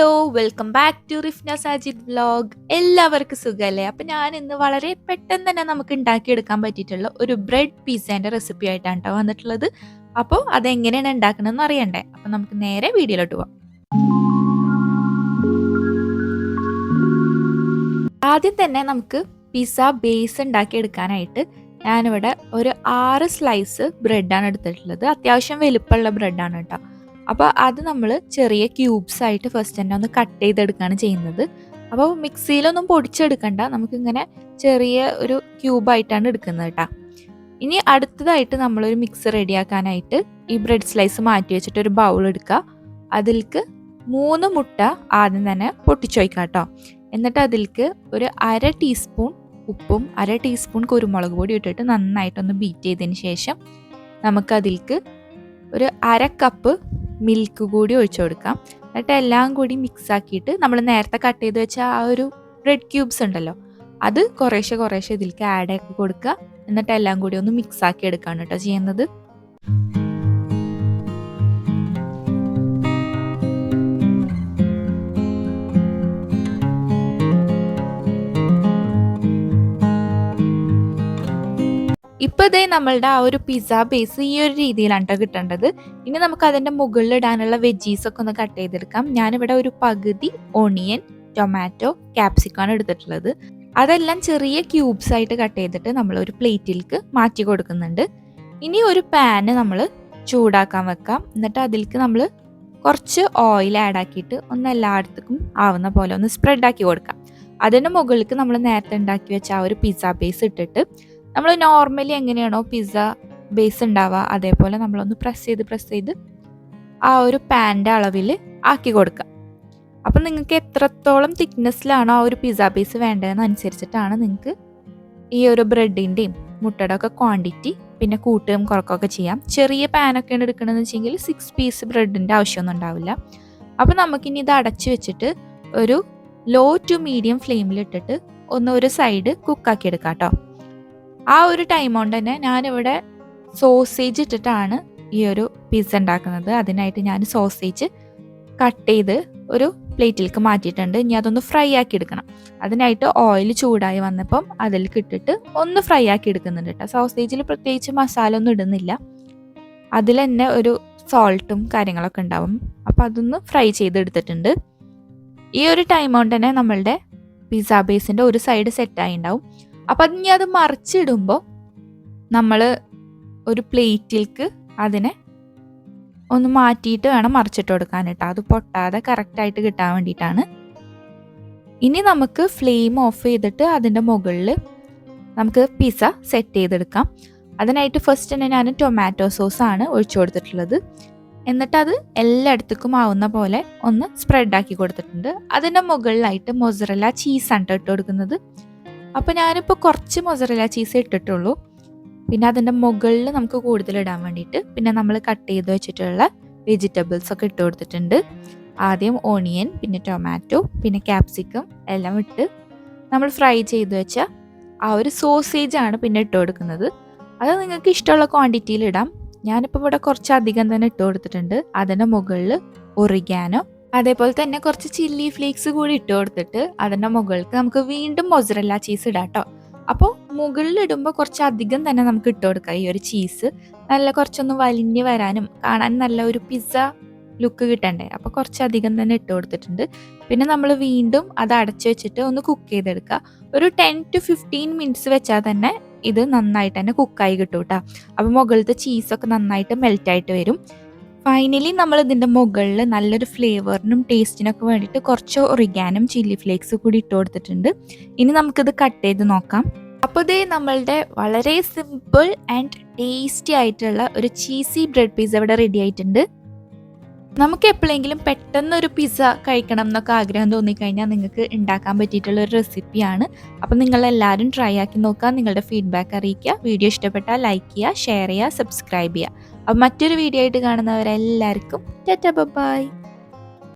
Hello welcome back to Rifna Sajid vlog എല്ലാവർക്കും സുഖമല്ലേ അപ്പം ഞാൻ ഇന്ന് വളരെ പെട്ടെന്ന് തന്നെ നമുക്ക് ഉണ്ടാക്കിയെടുക്കാൻ പറ്റിയിട്ടുള്ള ഒരു ബ്രെഡ് പിസ്സേന്റെ റെസിപ്പി ആയിട്ടാണ് കേട്ടോ വന്നിട്ടുള്ളത്. അപ്പോൾ അതെങ്ങനെയാണ് ഉണ്ടാക്കണമെന്ന് അറിയണ്ടേ? അപ്പം നമുക്ക് നേരെ വീഡിയോയിലോട്ട് പോവാം. ആദ്യം തന്നെ നമുക്ക് പിസ്സ ബേസ് ഉണ്ടാക്കിയെടുക്കാനായിട്ട് ഞാനിവിടെ ഒരു ആറ് സ്ലൈസ് ബ്രെഡാണ് എടുത്തിട്ടുള്ളത്. അത്യാവശ്യം വലുപ്പമുള്ള ബ്രെഡാണ് കേട്ടോ അപ്പോൾ അത് നമ്മൾ ചെറിയ ക്യൂബ്സ് ആയിട്ട് ഫസ്റ്റ് തന്നെ ഒന്ന് കട്ട് ചെയ്തെടുക്കുകയാണ് ചെയ്യുന്നത്. അപ്പോൾ മിക്സിയിലൊന്നും പൊടിച്ചെടുക്കണ്ട. നമുക്കിങ്ങനെ ചെറിയ ഒരു ക്യൂബായിട്ടാണ് എടുക്കുന്നത് കേട്ടോ. ഇനി അടുത്തതായിട്ട് നമ്മളൊരു മിക്സ് റെഡിയാക്കാനായിട്ട് ഈ ബ്രെഡ് സ്ലൈസ് മാറ്റി വെച്ചിട്ട് ഒരു ബൗൾ എടുക്കുക. അതിൽക്ക് മൂന്ന് മുട്ട ആദ്യം തന്നെ പൊട്ടിച്ചോയ്ക്കാം കേട്ടോ. എന്നിട്ട് അതിൽക്ക് ഒരു അര ടീസ്പൂൺ ഉപ്പും അര ടീസ്പൂൺ കുരുമുളക് പൊടി ഇട്ടിട്ട് നന്നായിട്ടൊന്ന് ബീറ്റ് ചെയ്തതിന് ശേഷം നമുക്കതിലേക്ക് ഒരു അര കപ്പ് മിൽക്ക് കൂടി ഒഴിച്ചു കൊടുക്കാം. എന്നിട്ട് എല്ലാം കൂടി മിക്സ് ആക്കിയിട്ട് നമ്മൾ നേരത്തെ കട്ട് ചെയ്ത് വെച്ച ആ ഒരു ബ്രെഡ് ക്യൂബ്സ് ഉണ്ടല്ലോ അത് കുറേശ്ശെ കുറേശ്ശെ ഇതിലേക്ക് ആഡ് ആക്കി കൊടുക്കുക. എന്നിട്ട് എല്ലാം കൂടി ഒന്ന് മിക്സ് ആക്കി എടുക്കുകയാണ് കേട്ടോ ചെയ്യുന്നത്. ഇപ്പൊ ഇതേ നമ്മളുടെ ആ ഒരു പിസ്സ ബേസ് ഈ ഒരു രീതിയിലാണ് കേട്ടോ കിട്ടേണ്ടത്. ഇനി നമുക്ക് അതിന്റെ മുകളിൽ ഇടാനുള്ള വെജീസ് ഒക്കെ ഒന്ന് കട്ട് ചെയ്തെടുക്കാം. ഞാനിവിടെ ഒരു പകുതി ഓണിയൻ ടൊമാറ്റോ ക്യാപ്സിക്കാണ് എടുത്തിട്ടുള്ളത്. അതെല്ലാം ചെറിയ ക്യൂബ്സ് ആയിട്ട് കട്ട് ചെയ്തിട്ട് നമ്മൾ ഒരു പ്ലേറ്റിലേക്ക് മാറ്റി കൊടുക്കുന്നുണ്ട്. ഇനി ഒരു പാന് നമ്മൾ ചൂടാക്കാൻ വെക്കാം. എന്നിട്ട് അതിലേക്ക് നമ്മൾ കുറച്ച് ഓയിൽ ആഡ് ആക്കിയിട്ട് ഒന്ന് എല്ലായിടത്തേക്കും ആവുന്ന പോലെ ഒന്ന് സ്പ്രെഡ് ആക്കി കൊടുക്കാം. അതിന് മുകളിലേക്ക് നമ്മൾ നേരത്തെ ഉണ്ടാക്കി വെച്ച ആ ഒരു പിസ്സ ബേസ് ഇട്ടിട്ട് നമ്മൾ നോർമലി എങ്ങനെയാണോ പിസ്സ ബേസ് ഉണ്ടാവുക അതേപോലെ നമ്മളൊന്ന് പ്രസ് ചെയ്ത് പ്രസ് ചെയ്ത് ആ ഒരു പാന്റെ അളവിൽ ആക്കി കൊടുക്കുക അപ്പം നിങ്ങൾക്ക് എത്രത്തോളം തിക്നെസ്സിലാണോ ആ ഒരു പിസ്സ ബേസ് വേണ്ടതെന്ന് അനുസരിച്ചിട്ടാണ് നിങ്ങൾക്ക് ഈ ഒരു ബ്രെഡിന്റെയും മുട്ടയുടെ ഒക്കെ ക്വാണ്ടിറ്റി പിന്നെ കൂട്ടുകയും കുറക്കുകയൊക്കെ ചെയ്യാം. ചെറിയ പാനൊക്കെയാണ് എടുക്കണമെന്ന് വെച്ചെങ്കിൽ സിക്സ് പീസ് ബ്രെഡിന്റെ ആവശ്യമൊന്നും ഉണ്ടാവില്ല. അപ്പോൾ നമുക്കിനി ഇത് അടച്ചു വെച്ചിട്ട് ഒരു ലോ ടു മീഡിയം ഫ്ലെയിമിലിട്ടിട്ട് ഒന്ന് ഒരു സൈഡ് കുക്കാക്കി എടുക്കാം കേട്ടോ ആ ഒരു ടൈം കൊണ്ട് തന്നെ ഞാനിവിടെ സോസേജ് ഇട്ടിട്ടാണ് ഈ ഒരു പിസ്സ ഉണ്ടാക്കുന്നത്. അതിനായിട്ട് ഞാൻ സോസേജ് കട്ട് ചെയ്ത് ഒരു പ്ലേറ്റിലേക്ക് മാറ്റിയിട്ടുണ്ട്. ഇനി അതൊന്ന് ഫ്രൈ ആക്കി എടുക്കണം. അതിനായിട്ട് ഓയിൽ ചൂടായി വന്നപ്പം അതിലേക്ക് ഇട്ടിട്ട് ഒന്ന് ഫ്രൈ ആക്കി എടുക്കുന്നുണ്ട് കേട്ടോ സോസേജിൽ പ്രത്യേകിച്ച് മസാല ഒന്നും ഇടുന്നില്ല. അതിൽ തന്നെ ഒരു സോൾട്ടും കാര്യങ്ങളൊക്കെ ഉണ്ടാവും. അപ്പം അതൊന്ന് ഫ്രൈ ചെയ്തെടുത്തിട്ടുണ്ട് ഈ ഒരു ടൈം കൊണ്ട് തന്നെ നമ്മളുടെ പിസ്സ ബേസിന്റെ ഒരു സൈഡ് സെറ്റായി ഉണ്ടാവും. അപ്പം അത് ഇനി അത് മറിച്ചിടുമ്പോൾ നമ്മൾ ഒരു പ്ലേറ്റിൽക്ക് അതിനെ ഒന്ന് മാറ്റിയിട്ട് വേണം മറിച്ചിട്ട് കൊടുക്കാൻ കേട്ടോ. അത് പൊട്ടാതെ കറക്റ്റായിട്ട് കിട്ടാൻ വേണ്ടിയിട്ടാണ്. ഇനി നമുക്ക് ഫ്ലെയിം ഓഫ് ചെയ്തിട്ട് അതിന്റെ മുകളിൽ നമുക്ക് പിസ്സ സെറ്റ് ചെയ്തെടുക്കാം. അതിനായിട്ട് ഫസ്റ്റ് തന്നെ ഞാൻ ടൊമാറ്റോ സോസ് ആണ് ഒഴിച്ചു കൊടുത്തിട്ടുള്ളത്. എന്നിട്ട് അത് എല്ലായിടത്തേക്കും ആവുന്ന പോലെ ഒന്ന് സ്പ്രെഡ് ആക്കി കൊടുത്തിട്ടുണ്ട്. അതിന്റെ മുകളിലായിട്ട് മൊസറല ആണ് ഇട്ട് കൊടുക്കുന്നത്. അപ്പോൾ ഞാനിപ്പോൾ കുറച്ച് മൊസറല ചീസ് ഇട്ടിട്ടുള്ളൂ. പിന്നെ അതിന്റെ മുകളിൽ നമുക്ക് കൂടുതൽ ഇടാൻ വേണ്ടിയിട്ട് പിന്നെ നമ്മൾ കട്ട് ചെയ്ത് വെച്ചിട്ടുള്ള വെജിറ്റബിൾസ് ഒക്കെ ഇട്ട് കൊടുത്തിട്ടുണ്ട്. ആദ്യം ഓണിയൻ പിന്നെ ടൊമാറ്റോ പിന്നെ ക്യാപ്സിക്കം എല്ലാം ഇട്ട് നമ്മൾ ഫ്രൈ ചെയ്ത് വെച്ച ആ ഒരു സോസേജ് ആണ് പിന്നെ ഇട്ട് കൊടുക്കുന്നത്. അത് നിങ്ങൾക്ക് ഇഷ്ടമുള്ള ക്വാണ്ടിറ്റിയിൽ ഇടാം. ഞാനിപ്പോൾ ഇവിടെ കുറച്ച് അധികം തന്നെ ഇട്ട് കൊടുത്തിട്ടുണ്ട്. അതിന്റെ മുകളിൽ ഒറിഗാനോ അതേപോലെ തന്നെ കുറച്ച് ചില്ലി ഫ്ലേക്സ് കൂടി ഇട്ട് കൊടുത്തിട്ട് അതിന്റെ മുകൾക്ക് നമുക്ക് വീണ്ടും മൊസറല്ല ചീസ് ഇടാം കേട്ടോ അപ്പോൾ മുകളിൽ ഇടുമ്പോൾ കുറച്ച് അധികം തന്നെ നമുക്ക് ഇട്ട് കൊടുക്കാം ഈ ഒരു ചീസ് നല്ല കുറച്ചൊന്ന് വലിഞ്ഞ് വരാനും കാണാൻ നല്ല ഒരു പിസ്സ ലുക്ക് കിട്ടണ്ടേ. അപ്പോൾ കുറച്ചധികം തന്നെ ഇട്ട് കൊടുത്തിട്ടുണ്ട്. പിന്നെ നമ്മൾ വീണ്ടും അത് അടച്ചു വെച്ചിട്ട് ഒന്ന് കുക്ക് ചെയ്തെടുക്കുക. ഒരു ടെൻ ടു ഫിഫ്റ്റീൻ മിനിറ്റ്സ് വെച്ചാൽ തന്നെ ഇത് നന്നായിട്ട് തന്നെ കുക്കായി കിട്ടും കേട്ടോ അപ്പോൾ മുകളിലത്തെ ചീസൊക്കെ നന്നായിട്ട് മെൽറ്റായിട്ട് വരും. ഫൈനലി നമ്മൾ ഇതിന്റെ മുകളിൽ നല്ലൊരു ഫ്ലേവറിനും ടേസ്റ്റിനൊക്കെ വേണ്ടിയിട്ട് കുറച്ച് ഒറിഗാനും ചില്ലി ഫ്ലേക്സ് കൂടി ഇട്ട് കൊടുത്തിട്ടുണ്ട്. ഇനി നമുക്കിത് കട്ട് ചെയ്ത് നോക്കാം. അപ്പോൾ ഇതേ നമ്മളുടെ വളരെ സിമ്പിൾ ആൻഡ് ടേസ്റ്റി ആയിട്ടുള്ള ഒരു ചീസി ബ്രെഡ് പീസ് ഇവിടെ റെഡി ആയിട്ടുണ്ട്. നമുക്ക് എപ്പോഴെങ്കിലും പെട്ടെന്ന് ഒരു പിസ്സ കഴിക്കണം എന്നൊക്കെ ആഗ്രഹം തോന്നിക്കഴിഞ്ഞാൽ നിങ്ങൾക്ക് ഉണ്ടാക്കാൻ പറ്റിയിട്ടുള്ള ഒരു റെസിപ്പിയാണ് അപ്പം നിങ്ങൾ എല്ലാവരും ട്രൈ ആക്കി നോക്കുക നിങ്ങളുടെ ഫീഡ്ബാക്ക് അറിയിക്കുക. വീഡിയോ ഇഷ്ടപ്പെട്ടാൽ ലൈക്ക് ചെയ്യുക ഷെയർ ചെയ്യുക സബ്സ്ക്രൈബ് ചെയ്യുക. അപ്പം മറ്റൊരു വീഡിയോ ആയിട്ട് കാണുന്നവരെല്ലാവർക്കും ടാറ്റ ബൈ